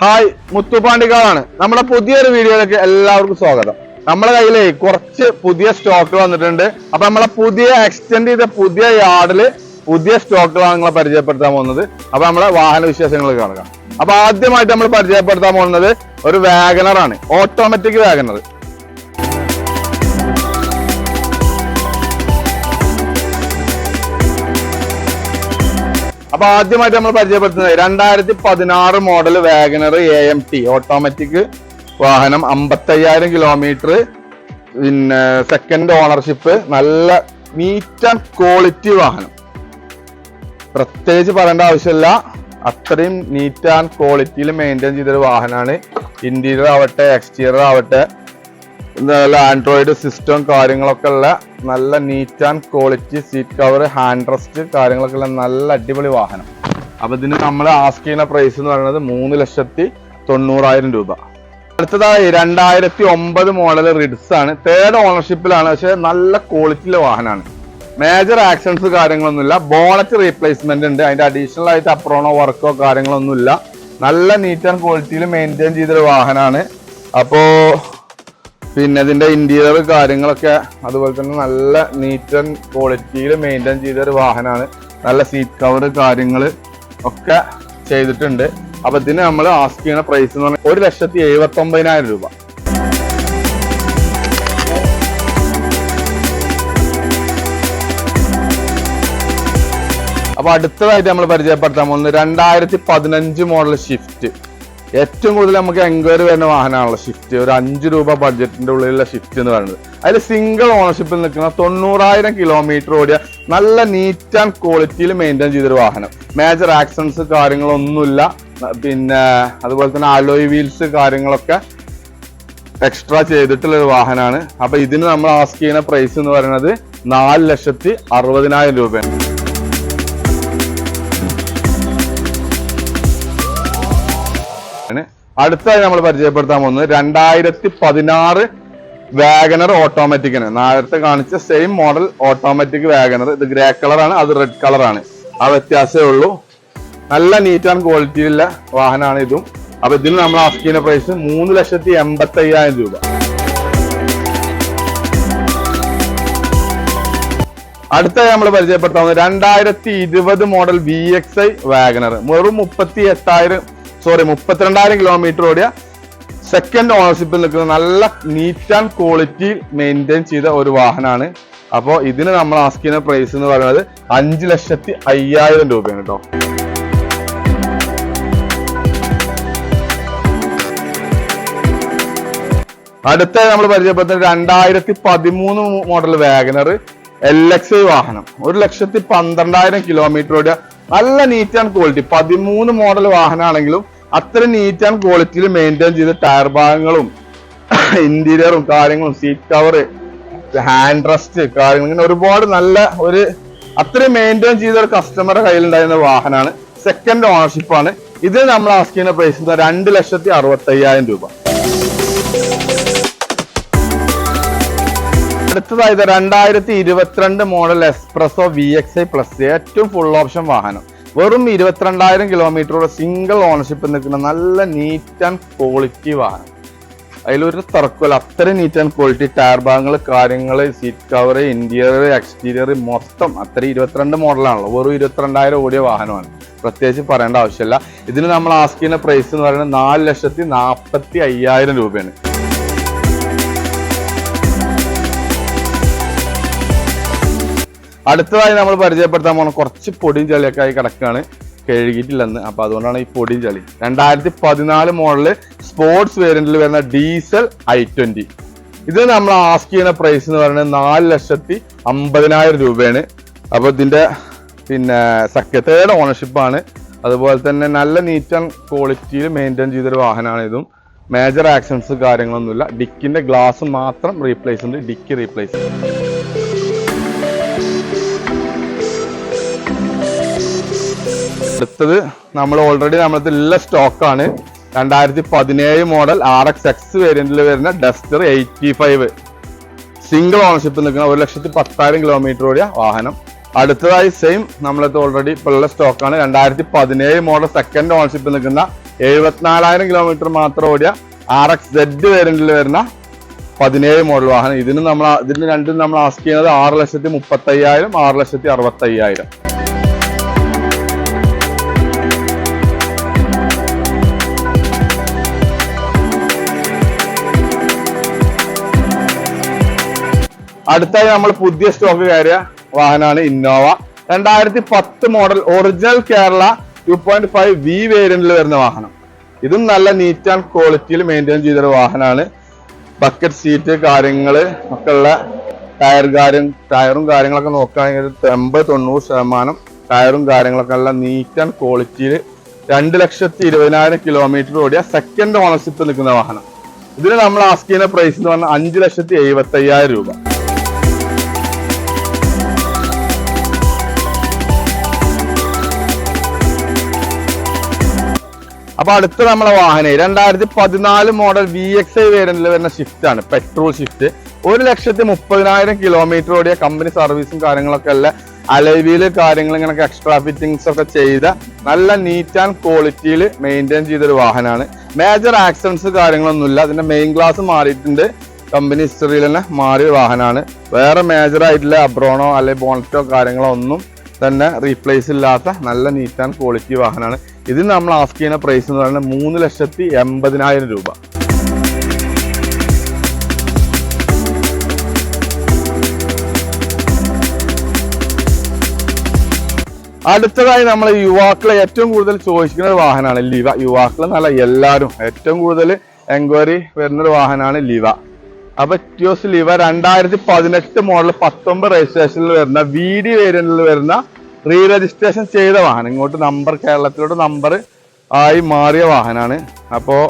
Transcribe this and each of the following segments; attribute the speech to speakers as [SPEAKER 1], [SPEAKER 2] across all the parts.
[SPEAKER 1] Hi മുത്തുപാണ്ടികളാണ് നമ്മുടെ പുതിയൊരു വീഡിയോയിലേക്ക് എല്ലാവർക്കും സ്വാഗതം. നമ്മുടെ കയ്യിലെ കുറച്ച് പുതിയ സ്റ്റോക്ക് വന്നിട്ടുണ്ട്. അപ്പൊ നമ്മളെ പുതിയ എക്സ്റ്റെൻഡ് ചെയ്ത പുതിയ യാർഡിൽ പുതിയ സ്റ്റോക്കുകളാണ് നിങ്ങളെ പരിചയപ്പെടുത്താൻ പോകുന്നത്. അപ്പൊ നമ്മളെ വാഹന വിശേഷങ്ങൾ കാണുക. അപ്പൊ ആദ്യമായിട്ട് നമ്മൾ പരിചയപ്പെടുത്താൻ പോകുന്നത് ഒരു വാഗനറാണ് ഓട്ടോമാറ്റിക് വാഗണർ അപ്പൊ ആദ്യമായിട്ട് നമ്മൾ പരിചയപ്പെടുത്തുന്നത് രണ്ടായിരത്തി പതിനാറ് model WagonR A M T automatic വാഹനം അമ്പത്തയ്യായിരം കിലോമീറ്റർ പിന്നെ സെക്കൻഡ് ഓണർഷിപ്പ് നല്ല നീറ്റ് ആൻഡ് ക്വാളിറ്റി വാഹനം. പ്രത്യേകിച്ച് പറയേണ്ട ആവശ്യമില്ല. അത്രയും നീറ്റ് ആൻഡ് ക്വാളിറ്റിയിൽ മെയിന്റെയിൻ ചെയ്തൊരു വാഹനമാണ് ഇന്റീരിയർ ആവട്ടെ എക്സ്റ്റീരിയർ ആവട്ടെ നല്ല ആൻഡ്രോയിഡ് സിസ്റ്റം കാര്യങ്ങളൊക്കെ ഉള്ള നല്ല neat and quality seat cover hand rest കാര്യങ്ങളൊക്കെ ഉള്ള നല്ല അടിപൊളി വാഹനം. അപ്പൊ ഇതിന് നമ്മൾ ആസ്ക് ചെയ്യുന്ന പ്രൈസ് എന്ന് പറയുന്നത് മൂന്ന് ലക്ഷത്തി തൊണ്ണൂറായിരം രൂപ. അടുത്തതായി രണ്ടായിരത്തി ഒമ്പത് മോഡൽ റിഡ്സ് ആണ്. തേർഡ് ഓണർഷിപ്പിലാണ് പക്ഷെ നല്ല ക്വാളിറ്റിയിലെ വാഹനമാണ് മേജർ ആക്സിഡൻസ് കാര്യങ്ങളൊന്നുമില്ല ബോണറ്റ് റീപ്ലേസ്മെന്റ് ഉണ്ട്. അതിന്റെ അഡീഷണൽ ആയിട്ട് അപ്രോണോ വർക്കോ കാര്യങ്ങളൊന്നുമില്ല നല്ല നീറ്റ് ആൻഡ് ക്വാളിറ്റിയിൽ മെയിന്റെയിൻ ചെയ്തൊരു വാഹനമാണ് അപ്പോ പിന്നെ ഇതിന്റെ ഇന്റീരിയർ കാര്യങ്ങളൊക്കെ അതുപോലെ തന്നെ നല്ല നീറ്റ് ആൻഡ് ക്വാളിറ്റിയിൽ മെയിന്റെയിൻ ചെയ്ത ഒരു വാഹനമാണ് നല്ല സീറ്റ് കവർ കാര്യങ്ങൾ ഒക്കെ ചെയ്തിട്ടുണ്ട്. അപ്പൊ ഇതിന് നമ്മൾ ആസ്ക് ചെയ്യുന്ന പ്രൈസ് എന്ന് പറഞ്ഞാൽ ഒരു ലക്ഷത്തി എഴുപത്തി ഒമ്പതിനായിരം രൂപ. അപ്പൊ അടുത്തതായിട്ട് നമ്മൾ പരിചയപ്പെടുത്താൻ പോകുന്നത് രണ്ടായിരത്തി പതിനഞ്ച് മോഡൽ ഷിഫ്റ്റ് ഏറ്റവും കൂടുതൽ നമുക്ക് എൻക്വയറി വരുന്ന വാഹനമാണല്ലോ ഷിഫ്റ്റ് ഒരു അഞ്ച് രൂപ ബഡ്ജറ്റിന്റെ ഉള്ളിലുള്ള ഷിഫ്റ്റ് എന്ന് പറയുന്നത്. അതിൽ സിംഗിൾ ഓണർഷിപ്പിൽ നിൽക്കുന്ന തൊണ്ണൂറായിരം കിലോമീറ്റർ ഓടിയ നല്ല നീറ്റ് ആൻഡ് ക്വാളിറ്റിയിൽ മെയിന്റെയിൻ ചെയ്തൊരു വാഹനം. മേജർ ആക്സിഡൻസ് കാര്യങ്ങളൊന്നുമില്ല. പിന്നെ അതുപോലെ തന്നെ അലോയ് വീൽസ് കാര്യങ്ങളൊക്കെ എക്സ്ട്രാ ചെയ്തിട്ടുള്ള ഒരു വാഹനമാണ് അപ്പൊ ഇതിന് നമ്മൾ ആസ്ക് ചെയ്യുന്ന പ്രൈസ് എന്ന് പറയുന്നത് നാല് ലക്ഷത്തി അറുപതിനായിരം രൂപയാണ്. അടുത്തായി നമ്മൾ പരിചയപ്പെടുത്താൻ പോകുന്നത് രണ്ടായിരത്തി പതിനാറ് വാഗനർ ഓട്ടോമാറ്റിക്കിന് നേരത്തെ കാണിച്ച സെയിം മോഡൽ ഓട്ടോമാറ്റിക് വാഗനർ ഇത് ഗ്രേ കളറാണ് അത് റെഡ് കളറാണ് ആ വ്യത്യാസമേ ഉള്ളൂ. നല്ല നീറ്റ് ആൻഡ് ക്വാളിറ്റിയുള്ള വാഹനമാണ് ഇതും. അപ്പൊ ഇതിന് നമ്മൾ ആസ്ക് ചെയ്യുന്ന പ്രൈസ് മൂന്ന് ലക്ഷത്തി എൺപത്തി അയ്യായിരം രൂപ. അടുത്തായി നമ്മൾ പരിചയപ്പെടുത്താവുന്നത് രണ്ടായിരത്തി ഇരുപത് model V X I WagonR വെറും മുപ്പത്തി എട്ടായിരം സോറി മുപ്പത്തിരണ്ടായിരം കിലോമീറ്റർ ഓടിയ സെക്കൻഡ് ഓണർഷിപ്പിൽ നിൽക്കുന്ന നല്ല നീറ്റ് ആൻഡ് ക്വാളിറ്റി മെയിന്റെയിൻ ചെയ്ത ഒരു വാഹനമാണ് അപ്പോൾ ഇതിന് നമ്മൾ ആസ്ക് ചെയ്യുന്ന പ്രൈസ് എന്ന് പറയുന്നത് അഞ്ച് ലക്ഷത്തി അയ്യായിരം രൂപയാണ് കേട്ടോ അടുത്ത നമ്മൾ പരിചയപ്പെടുത്തുന്ന രണ്ടായിരത്തി പതിമൂന്ന് model WagonR L X I വാഹനം. ഒരു ലക്ഷത്തി പന്ത്രണ്ടായിരം കിലോമീറ്റർ ഓടിയ നല്ല നീറ്റ് ആൻഡ് ക്വാളിറ്റി പതിമൂന്ന് മോഡൽ വാഹനമാണെങ്കിലും അത്ര നീറ്റ് ആൻഡ് ക്വാളിറ്റിയിൽ മെയിന്റെയിൻ ചെയ്ത ടയർ ഭാഗങ്ങളും ഇന്റീരിയറും കാര്യങ്ങളും സീറ്റ് കവർ ഹാൻഡ് റെസ്റ്റ് കാര്യങ്ങൾ ഇങ്ങനെ ഒരുപാട് നല്ല ഒരു അത്രയും മെയിന്റെയിൻ ചെയ്ത ഒരു കസ്റ്റമറുടെ കയ്യിലുണ്ടായിരുന്ന വാഹനമാണ് സെക്കൻഡ് ഓണർഷിപ്പാണ് ഇത് നമ്മൾ ആസ്ക് പ്രൈസ് രണ്ട് ലക്ഷത്തി അറുപത്തി അയ്യായിരം രൂപ അടുത്തതായത് രണ്ടായിരത്തി ഇരുപത്തിരണ്ട് model Espresso V X I plus ഏറ്റവും ഫുൾ ഓപ്ഷൻ വാഹനം. വെറും ഇരുപത്തിരണ്ടായിരം കിലോമീറ്ററോടെ സിംഗിൾ ഓണർഷിപ്പ് നിൽക്കുന്ന നല്ല നീറ്റ് ആൻഡ് ക്വാളിറ്റി വാഹനം. അതിലൊരു തർക്കമില്ല അത്രയും നീറ്റ് ആൻഡ് ക്വാളിറ്റി ടയർ ഭാഗങ്ങൾ കാര്യങ്ങൾ സീറ്റ് കവർ ഇന്റീരിയർ എക്സ്റ്റീരിയർ മൊത്തം അത്ര ഇരുപത്തിരണ്ട് മോഡലാണല്ലോ വെറും ഇരുപത്തിരണ്ടായിരം ഓടിയ വാഹനമാണ്. പ്രത്യേകിച്ച് പറയേണ്ട ആവശ്യമില്ല. ഇതിന് നമ്മൾ ആസ്ക് ചെയ്യുന്ന പ്രൈസ് എന്ന് പറയുന്നത് നാല് ലക്ഷത്തി നാൽപ്പത്തി അയ്യായിരം രൂപയാണ്. അടുത്തതായി നമ്മൾ പരിചയപ്പെടുത്താൻ പോകുന്ന കുറച്ച് പൊടിയും ചളിയൊക്കെ ആയി കിടക്കുകയാണ്. കഴുകിയിട്ടില്ലെന്ന്. അപ്പൊ അതുകൊണ്ടാണ് ഈ പൊടിയും ചളി. രണ്ടായിരത്തി പതിനാല് മോഡൽ സ്പോർട്സ് വേരിയന്റിൽ വരുന്ന ഡീസൽ ഐ ട്വന്റി. ഇത് നമ്മൾ ആസ്ക് ചെയ്യുന്ന പ്രൈസ് എന്ന് പറയുന്നത് നാല് ലക്ഷത്തി അമ്പതിനായിരം രൂപയാണ്. അപ്പൊ ഇതിന്റെ പിന്നെ സെക്രട്ടറിയുടെ ഓണർഷിപ്പ് ആണ്. അതുപോലെ തന്നെ നല്ല നീറ്റ് ആൻഡ് ക്വാളിറ്റിയിൽ മെയിന്റെയിൻ ചെയ്തൊരു വാഹനമാണ് ഇതും. മേജർ ആക്സിഡൻസ് കാര്യങ്ങളൊന്നുമില്ല. ഡിക്കിന്റെ ഗ്ലാസ് മാത്രം റീപ്ലേസ് ഉണ്ട്. ഡിക്ക് റീപ്ലേസ് അടുത്തത് നമ്മൾ ഓൾറെഡി നമ്മളത് ഉള്ള സ്റ്റോക്കാണ് രണ്ടായിരത്തി പതിനേഴ് മോഡൽ ആർ എക്സ് എക്സ് വേരിയന്റിൽ വരുന്ന Duster eighty five single ownership നിൽക്കുന്ന ഒരു ലക്ഷത്തി പത്തായിരം കിലോമീറ്റർ ഓടിയ വാഹനം. അടുത്തതായി സെയിം നമ്മളത് ഓൾറെഡി ഇപ്പോൾ ഉള്ള സ്റ്റോക്കാണ് രണ്ടായിരത്തി പതിനേഴ് മോഡൽ സെക്കൻഡ് ഓണർഷിപ്പ് നിൽക്കുന്ന എഴുപത്തിനാലായിരം കിലോമീറ്റർ മാത്രം ഓടിയ ആർ എക്സ് സെഡ് വേരിയന്റിൽ വരുന്ന പതിനേഴ് മോഡൽ വാഹനം. ഇതിന് നമ്മൾ ഇതിന് രണ്ടും നമ്മൾ ആസ്ക് ചെയ്യുന്നത് ആറ് ലക്ഷത്തി മുപ്പത്തയ്യായിരം ആറ് ലക്ഷത്തി അറുപത്തി അടുത്തായി നമ്മൾ പുതിയ സ്റ്റോക്ക് കയറിയ വാഹനമാണ് ഇന്നോവ രണ്ടായിരത്തി പത്ത് model original Kerala two point five V വേരിയന്റിൽ വരുന്ന വാഹനം. ഇതും നല്ല നീറ്റ് ആൻഡ് ക്വാളിറ്റിയിൽ മെയിന്റെയിൻ ചെയ്തൊരു വാഹനമാണ്. ബക്കറ്റ് സീറ്റ് കാര്യങ്ങൾ ഒക്കെ ഉള്ള ടയർ കാര്യം ടയറും കാര്യങ്ങളൊക്കെ നോക്കുകയാണെങ്കിൽ എൺപത് തൊണ്ണൂറ് ശതമാനം ടയറും കാര്യങ്ങളൊക്കെ ഉള്ള നീറ്റ് ആൻഡ് ക്വാളിറ്റിയിൽ രണ്ട് ലക്ഷത്തി ഇരുപതിനായിരം കിലോമീറ്റർ ഓടിയ സെക്കൻഡ് ഓണർഷിപ്പ് നിൽക്കുന്ന വാഹനം. ഇതിന് നമ്മൾ ആസ്ക് ചെയ്യുന്ന പ്രൈസ് എന്ന് പറഞ്ഞാൽ അഞ്ച് ലക്ഷത്തി എഴുപത്തി അയ്യായിരം രൂപ. അപ്പൊ അടുത്ത നമ്മളെ വാഹനം രണ്ടായിരത്തി പതിനാല് മോഡൽ വി എക്സ് ഐ വേരിയന്റിൽ വരുന്ന ഷിഫ്റ്റ് ആണ് പെട്രോൾ ഷിഫ്റ്റ് ഒരു ലക്ഷത്തി മുപ്പതിനായിരം കിലോമീറ്റർ ഓടിയ കമ്പനി സർവീസും കാര്യങ്ങളൊക്കെ അല്ല അലവിയിൽ കാര്യങ്ങൾ ഇങ്ങനെ എക്സ്ട്രാ ഫിറ്റിങ്സ് ഒക്കെ ചെയ്ത നല്ല നീറ്റ് ആൻഡ് ക്വാളിറ്റിയിൽ മെയിന്റെയിൻ ചെയ്തൊരു വാഹനമാണ് മേജർ ആക്സിഡൻസ് കാര്യങ്ങളൊന്നുമില്ല അതിന്റെ മെയിൻ ഗ്ലാസ് മാറിയിട്ടുണ്ട്. കമ്പനി ഹിസ്റ്ററിയിൽ തന്നെ മാറിയ വാഹനമാണ് വേറെ മേജർ ആയിട്ടുള്ള അബ്രോണോ അല്ലെങ്കിൽ ബോണറ്റോ കാര്യങ്ങളോ ഒന്നും തന്നെ റീപ്ലേസ് ഇല്ലാത്ത നല്ല നീറ്റ് ആൻഡ് ക്വാളിറ്റി വാഹനമാണ് ഇതിന് നമ്മൾ ആസ്ക് ചെയ്യുന്ന പ്രൈസ് എന്ന് പറയുന്നത് മൂന്ന് ലക്ഷത്തി എൺപതിനായിരം രൂപ. അടുത്തതായി നമ്മൾ യുവാക്കളെ ഏറ്റവും കൂടുതൽ ചോദിക്കുന്ന ഒരു വാഹനമാണ് ലിവ യുവാക്കൾ എന്നല്ല എല്ലാവരും. ഏറ്റവും കൂടുതൽ എൻക്വയറി വരുന്ന ഒരു വാഹനമാണ് ലിവ അപ്പൊ ടിയോസ് ലിവ രണ്ടായിരത്തി പതിനെട്ട് മോഡൽ പത്തൊമ്പത് രജിസ്ട്രേഷനിൽ വരുന്ന വി ഡി വേരിയന്റിൽ വരുന്ന റീ രജിസ്ട്രേഷൻ ചെയ്ത വാഹനം. ഇങ്ങോട്ട് നമ്പർ കേരളത്തിലോട്ട് നമ്പർ ആയി മാറിയ വാഹനമാണ് അപ്പോൾ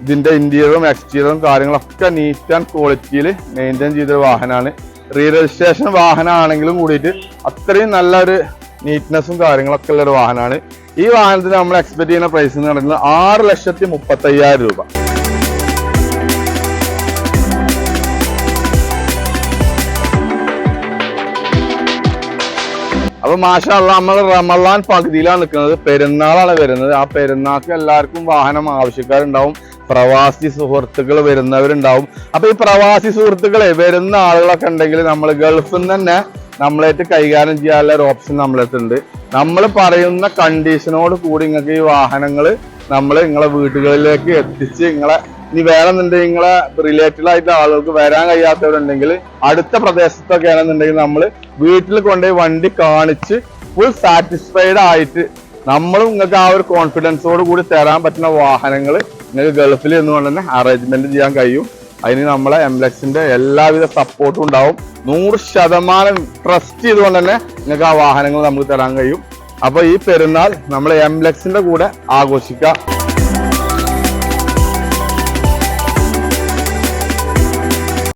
[SPEAKER 1] ഇതിന്റെ ഇന്റീരിയറും എക്സ്റ്റീരിയറും കാര്യങ്ങളൊക്കെ നീറ്റ് ആൻഡ് ക്വാളിറ്റിയിൽ മെയിന്റെയിൻ ചെയ്തൊരു വാഹനമാണ് റീ രജിസ്ട്രേഷൻ വാഹനമാണെങ്കിലും കൂടിയിട്ട് അത്രയും നല്ലൊരു നീറ്റ്നെസ്സും കാര്യങ്ങളൊക്കെ ഉള്ളൊരു വാഹനമാണ് ഈ വാഹനത്തിന് നമ്മൾ എക്സ്പെക്ട് ചെയ്യുന്ന പ്രൈസ് എന്ന് പറയുന്നത് ആറ് ലക്ഷത്തി മുപ്പത്തയ്യായിരം രൂപ. അപ്പൊ മാഷല്ല നമ്മൾ റമള്ളാൻ പകുതിയിലാണ് നിൽക്കുന്നത്. പെരുന്നാളാണ് വരുന്നത്. ആ പെരുന്നാൾക്ക് എല്ലാവർക്കും വാഹനം ആവശ്യക്കാരുണ്ടാവും. പ്രവാസി സുഹൃത്തുക്കൾ വരുന്നവരുണ്ടാവും. അപ്പൊ ഈ പ്രവാസി സുഹൃത്തുക്കളെ വരുന്ന ആളുകളൊക്കെ ഉണ്ടെങ്കിൽ നമ്മൾ ഗൾഫിൽ നിന്ന് തന്നെ നമ്മളായിട്ട് കൈകാര്യം ചെയ്യാനുള്ള ഒരു ഓപ്ഷൻ നമ്മളെടുത്തുണ്ട് നമ്മൾ പറയുന്ന കണ്ടീഷനോട് കൂടി നിങ്ങൾക്ക് ഈ വാഹനങ്ങൾ നമ്മൾ നിങ്ങളെ വീടുകളിലേക്ക് എത്തിച്ച് നിങ്ങളെ ഇനി വേണമെന്നുണ്ടെങ്കിൽ നിങ്ങളെ റിലേറ്റഡ് ആയിട്ടുള്ള ആളുകൾക്ക് വരാൻ കഴിയാത്തവരുണ്ടെങ്കിൽ അടുത്ത പ്രദേശത്തൊക്കെ ആണെന്നുണ്ടെങ്കിൽ നമ്മൾ വീട്ടിൽ കൊണ്ടുപോയി വണ്ടി കാണിച്ച് ഫുൾ സാറ്റിസ്ഫൈഡ് ആയിട്ട് നമ്മളും നിങ്ങൾക്ക് ആ ഒരു കോൺഫിഡൻസോട് കൂടി തരാൻ പറ്റുന്ന വാഹനങ്ങൾ നിങ്ങൾക്ക് ഗൾഫിൽ നിന്നുകൊണ്ട് തന്നെ അറേഞ്ച്മെന്റ് ചെയ്യാൻ കഴിയും. അതിന് നമ്മളെ എംലെക്സിന്റെ എല്ലാവിധ സപ്പോർട്ടും ഉണ്ടാവും. നൂറ് ശതമാനം ട്രസ്റ്റ് ചെയ്തുകൊണ്ട് തന്നെ നിങ്ങൾക്ക് ആ വാഹനങ്ങൾ നമുക്ക് തരാൻ കഴിയും. അപ്പൊ ഈ പെരുന്നാൾ നമ്മൾ എംലെക്സിന്റെ കൂടെ ആഘോഷിക്കാം.